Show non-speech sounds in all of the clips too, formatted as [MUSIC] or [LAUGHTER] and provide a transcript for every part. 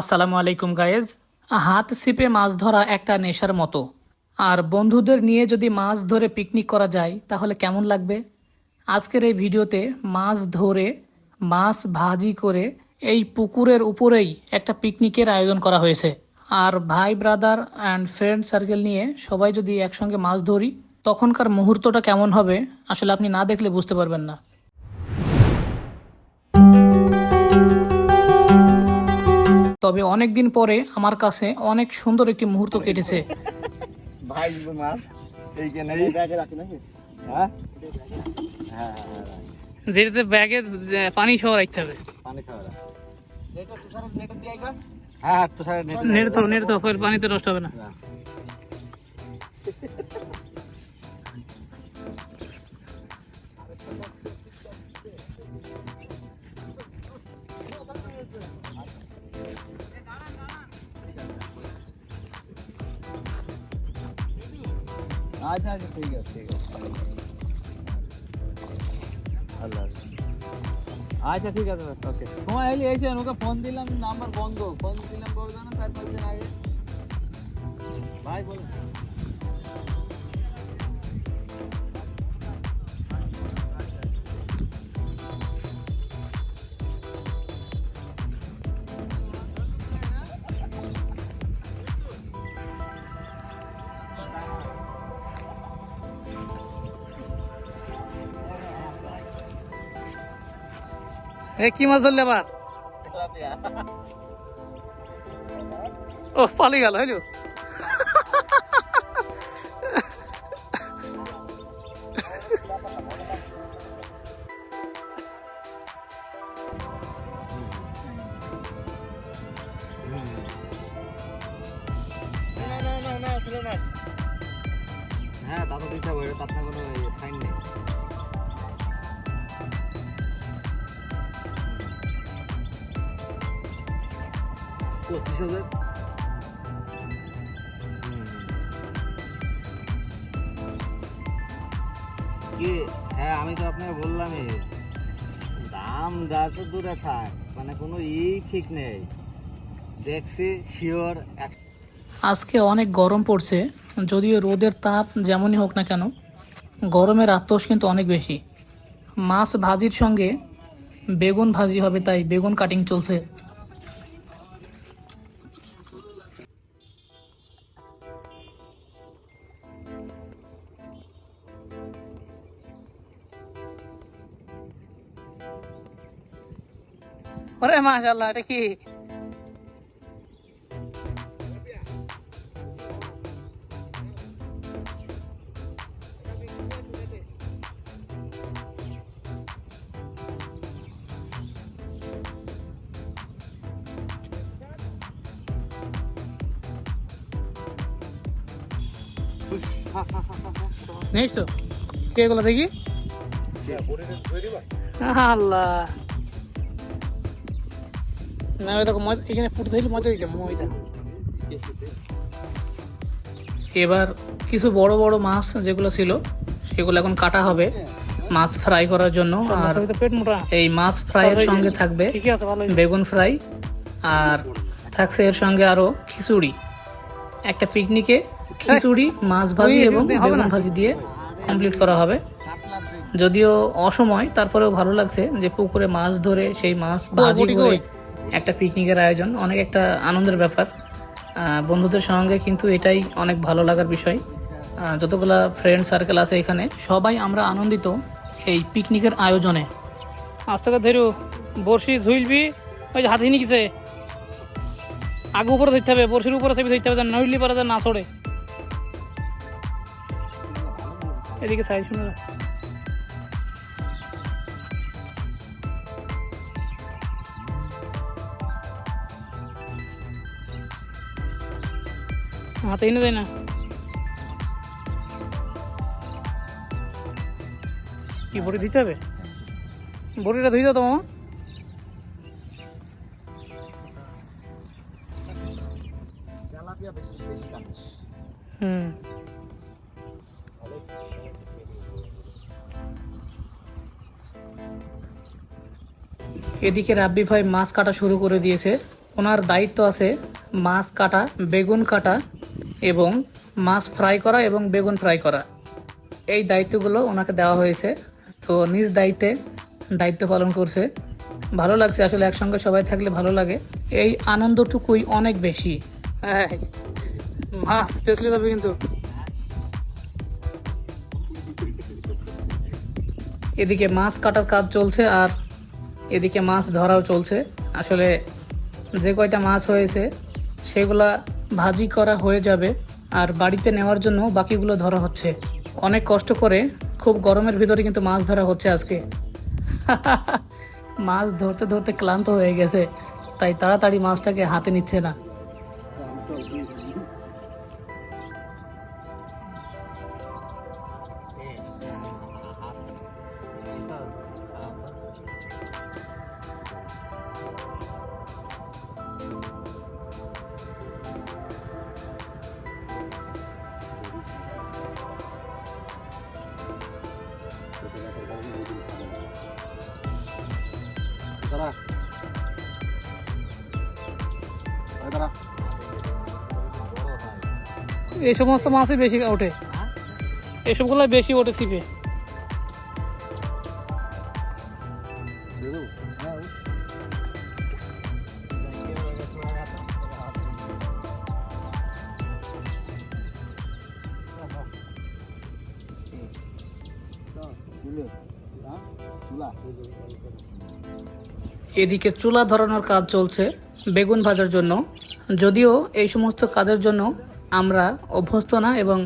আসসালামু আলাইকুম গায়েজ হাত ছিপে মাছ ধরা একটা নেশার মতো। আর বন্ধুদের নিয়ে যদি মাছ ধরে পিকনিক করা যায়, তাহলে কেমন লাগবে? আজকের এই ভিডিওতে মাছ ধরে মাছ ভাজি করে এই পুকুরের উপরেই একটা পিকনিকের আয়োজন করা হয়েছে। আর ভাই ব্রাদার অ্যান্ড ফ্রেন্ড সার্কেল নিয়ে সবাই যদি একসঙ্গে মাছ ধরি, তখনকার মুহূর্তটা কেমন হবে, আসলে আপনি না দেখলে বুঝতে পারবেন না। তবে অনেক দিন পরে আমার কাছে অনেক সুন্দর একটি মুহূর্ত কেটেছে। ভাই মাছ এইখানে। ব্যাগে হ্যাঁ? হ্যাঁ যেটাতে ব্যাগে পানি সহ রাখতে হবে। পানি নেটে নেটে হ্যাঁ নেট তো তো পানিতে নষ্ট হবে না। আচ্ছা আচ্ছা ঠিক আছে ঠিক আছে। আল্লাহ আচ্ছা ঠিক আছে, ওকে। তোমার এলি এসে ওকে ফোন দিলাম নাম্বার বন্ধ। ফোন দিলাম করবে না চার পাঁচ দিন আগে। ভাই বলো এ কি মাছ ধরলে আবার? ও পালি গেল হইল। হ্যাঁ তো দিতে হবে তার না কোনো সাইন নেই। পঁচিশ হাজার কি? হ্যাঁ আমি তো আপনাকে বললামই। দাম যা তো দূরে থাক মানে কোনো ই ঠিক নেই। দেখছি শিওর আজকে অনেক গরম পড়ছে যদিও রোদের তাপ যেমনই হোক না কেন গরমের আত্মস কিন্তু অনেক বেশি। মাছ ভাজির সঙ্গে বেগুন ভাজি হবে তাই বেগুন কাটিং চলছে। ওরে মাশাল্লাহ এটা কি? নেই তো কে এগুলো দেখি? আল্লাহ। না দেখো মজা এখানে ফুটে মজা মজা এবার কিছু বড় বড় মাছ যেগুলো ছিল সেগুলো এখন কাটা হবে। মাছ ফ্রাই করার জন্য আর এই মাছ ফ্রাইয়ের সঙ্গে থাকবে বেগুন ফ্রাই আর থাকছে এর সঙ্গে আরও খিচুড়ি। একটা পিকনিকে খিচুড়ি মাছ ভাজি এবং বেগুন ভাজি দিয়ে কমপ্লিট করা হবে। যদিও অসময় তারপরেও ভালো লাগছে যে পুকুরে মাছ ধরে সেই মাছ ভাজি করে একটা পিকনিকের আয়োজন, অনেক একটা আনন্দের ব্যাপার। বন্ধুদের সঙ্গে কিন্তু এটাই অনেক ভালো লাগার বিষয়। যতগুলা ফ্রেন্ড সার্কেল আছে এখানে, সবাই আমরা আনন্দিত এই পিকনিকের আয়োজনে। আজ থেকে ধরু, বড়শি ধুইলবি, ওই যে হাতে নিকিছে। আগে উপরে ধরতে হবে, বড়শির উপরে চেপে ধরতে হবে নইলি পারে না ছড়ে এদিকে সাইজ শুনে হাতে এনে দেয় না। কি বড়ি দিতে হবে? বড়িটা ধুই দাও তো মামা। হুম। এদিকে রাব্বি ভাই মাছ কাটা শুরু করে দিয়েছে। ওনার দায়িত্ব আছে মাছ কাটা বেগুন কাটা এবং মাছ ফ্রাই করা এবং বেগুন ফ্রাই করা। এই দায়িত্বগুলো ওনাকে দেওয়া হয়েছে। তো নিজ দায়িত্বে দায়িত্ব পালন করছে। ভালো লাগছে আসলে একসঙ্গে সবাই থাকলে ভালো লাগে। এই আনন্দটুকুই অনেক বেশি। মাছ পেছলে যাবে কিন্তু। এদিকে মাছ কাটার কাজ চলছে আর এদিকে মাছ ধরাও চলছে। আসলে যে কয়টা মাছ হয়েছে সেগুলা ভাজি করা হয়ে যাবে আর বাড়িতে নেওয়ার জন্য বাকিগুলো ধরা হচ্ছে। অনেক কষ্ট করে খুব গরমের ভিতরে কিন্তু মাছ ধরা হচ্ছে আজকে। [LAUGHS] মাছ ধরতে ধরতে ক্লান্ত হয়ে গেছে, তাই তাড়াতাড়ি মাছটাকে হাতে নিচ্ছে না। এই সমস্ত মাছই বেশি ওঠে। এসবগুলো বেশি ওঠে ছিপে। এদিকে চুলা ধরানোর কাজ চলছে বেগুন ভাজার জন্য। যদিও এই সমস্ত কাজের জন্য আমরা অভ্যস্ত না এবং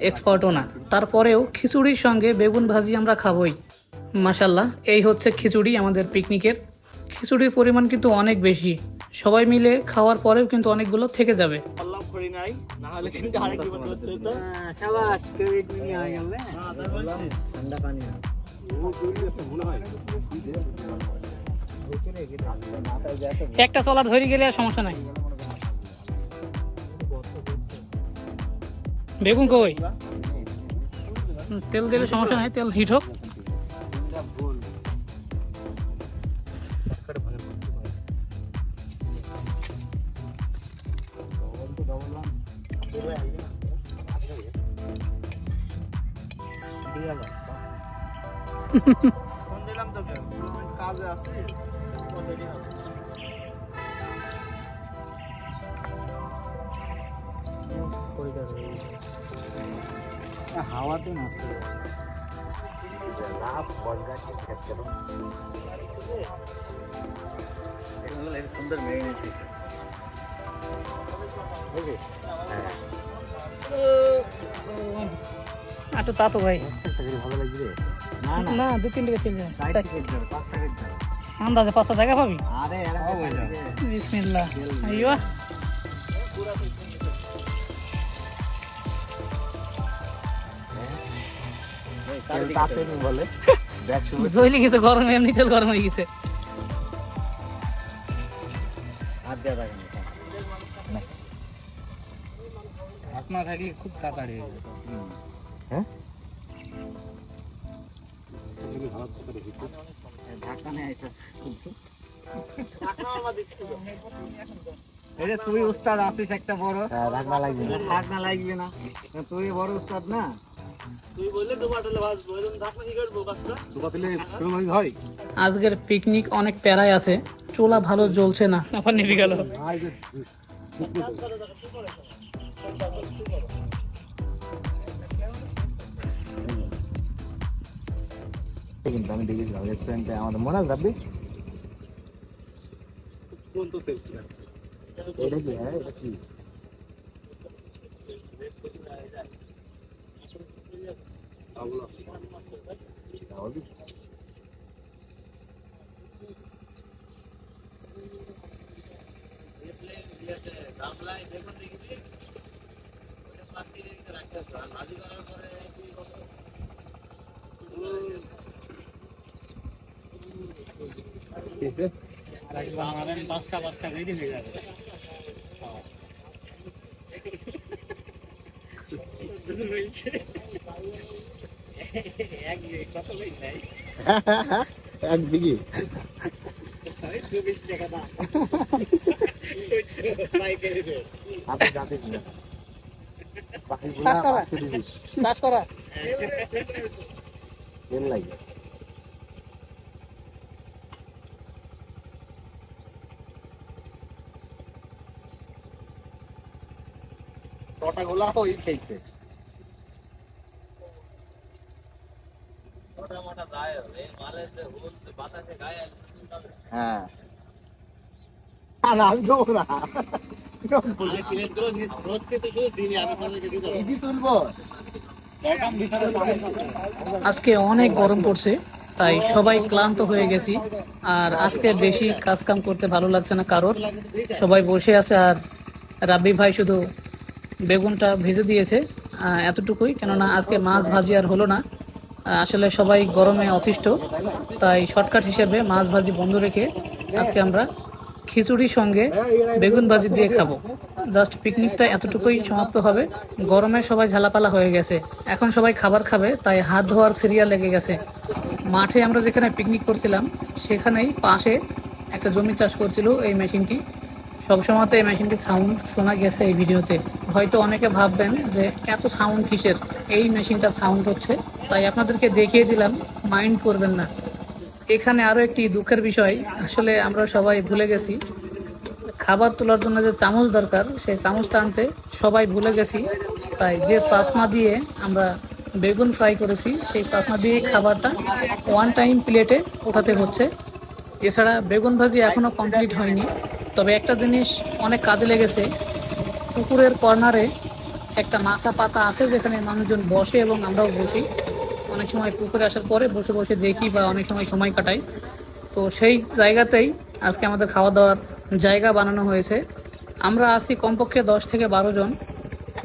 এক্সপার্টও না। তারপরেও খিচুড়ির সঙ্গে বেগুন ভাজি আমরা খাবই। মাসাল্লাহ এই হচ্ছে খিচুড়ি আমাদের পিকনিকের। খিচুড়ির পরিমাণ কিন্তু অনেক বেশি। সবাই মিলে খাওয়ার পরেও কিন্তু অনেকগুলো থেকে যাবে। নিয়ে আয় গেলে ঠান্ডা পানি একটা চলার ধরে গেলে সমস্যা নাই। বেগুন কই? তেল দিলে সমস্যা নাই, তেল হিট হোক। হাওয়াতে নষ্ট সুন্দর মেয়ে আচ্ছা তা তো ভাই। ভালো লাগবে রে। না দু তিন টাকা চলে আন্দাজে পাঁচটা জায়গা পাবি? বিসমিল্লাহ। আইয়ো। গরম এমনি তেল গরম হয়ে গেছে। থাকলে খুব তাড়াতাড়ি হয়ে হ্যাঁ? এটা তুই উস্তাদ আছিস একটা বড়। ঢাকনা লাগবে না। ঢাকনা লাগবে না। তুই বড় উস্তাদ না? আজকের পিকনিক অনেক প্যারায় আছে। চোলা ভালো জ্বলছে না। আবার নিভে গেল। কিন্তু আমি দেখেছিলাম রেস্টুরেন্টে আমাদের মনে আছে রাব্বি এটা কি হ্যাঁ এটা কি তাহলে আমাদের পাঁচটা পাঁচটা রেডি হয়ে যাবে এক আপনি যাতে। আজকে দিবি চাষ করা। লাগে। টটাগুলা ওই খেয়েছে। হ্যাঁ। না, না, আমি দেবো না। আজকে অনেক গরম পড়ছে তাই সবাই ক্লান্ত হয়ে গেছি। আর আজকে বেশি কাজ কাম করতে ভালো লাগছে না কারোর। সবাই বসে আছে আর রাব্বি ভাই শুধু বেগুনটা ভেজে দিয়েছে এতটুকুই। কেননা আজকে মাছ ভাজি আর হলো না। আসলে সবাই গরমে অতিষ্ঠ, তাই শর্টকাট হিসেবে মাছ ভাজি বন্ধ রেখে আজকে আমরা খিচুড়ির সঙ্গে বেগুন ভাজি দিয়ে খাব। জাস্ট পিকনিকটা এতটুকুই সমাপ্ত হবে। গরমে সবাই ঝালাপালা হয়ে গেছে। এখন সবাই খাবার খাবে, তাই হাত ধোয়ার সিরিয়াল লেগে গেছে। মাঠে আমরা যেখানে পিকনিক করছিলাম, সেখানেই পাশে একটা জমি চাষ করছিল এই মেশিনটি। সবসময় তো এই মেশিনটি সাউন্ড শোনা গেছে এই ভিডিওতে। হয়তো অনেকে ভাববেন যে এত সাউন্ড কিসের? এই মেশিনটা সাউন্ড হচ্ছে। তাই আপনাদেরকে দেখিয়ে দিলাম মাইন্ড করবেন না। এখানে আরও একটি দুঃখের বিষয়, আসলে আমরা সবাই ভুলে গেছি। খাবার তোলার জন্য যে চামচ দরকার, সেই চামচটা আনতে সবাই ভুলে গেছি। তাই যে চাষনা দিয়ে আমরা বেগুন ফ্রাই করেছি, সেই চাষনা দিয়ে খাবারটা ওয়ান টাইম প্লেটে ওঠাতে হচ্ছে। এছাড়া বেগুন ভাজি এখনও কমপ্লিট হয়নি। তবে একটা জিনিস অনেক কাজে লেগেছে পুকুরের কর্নারে একটা মাছা পাতা আছে যেখানে মানুষজন বসে এবং আমরাও বসি। অনেক সময় পুকুরে আসার পরে বসে বসে দেখি বা অনেক সময় সময় কাটাই। তো সেই জায়গাতেই আজকে আমাদের খাওয়া দাওয়ার জায়গা বানানো হয়েছে। আমরা আছি কমপক্ষে দশ থেকে বারো জন।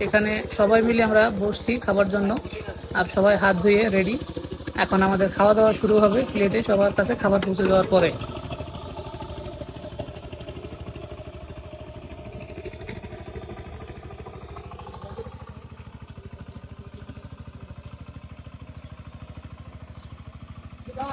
এখানে সবাই মিলে আমরা বসছি খাবার জন্য আর সবাই হাত ধুয়ে রেডি এখন আমাদের খাওয়া দাওয়া শুরু হবে প্লেটে সবার কাছে খাবার পৌঁছে দেওয়ার পরে।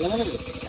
Yeah.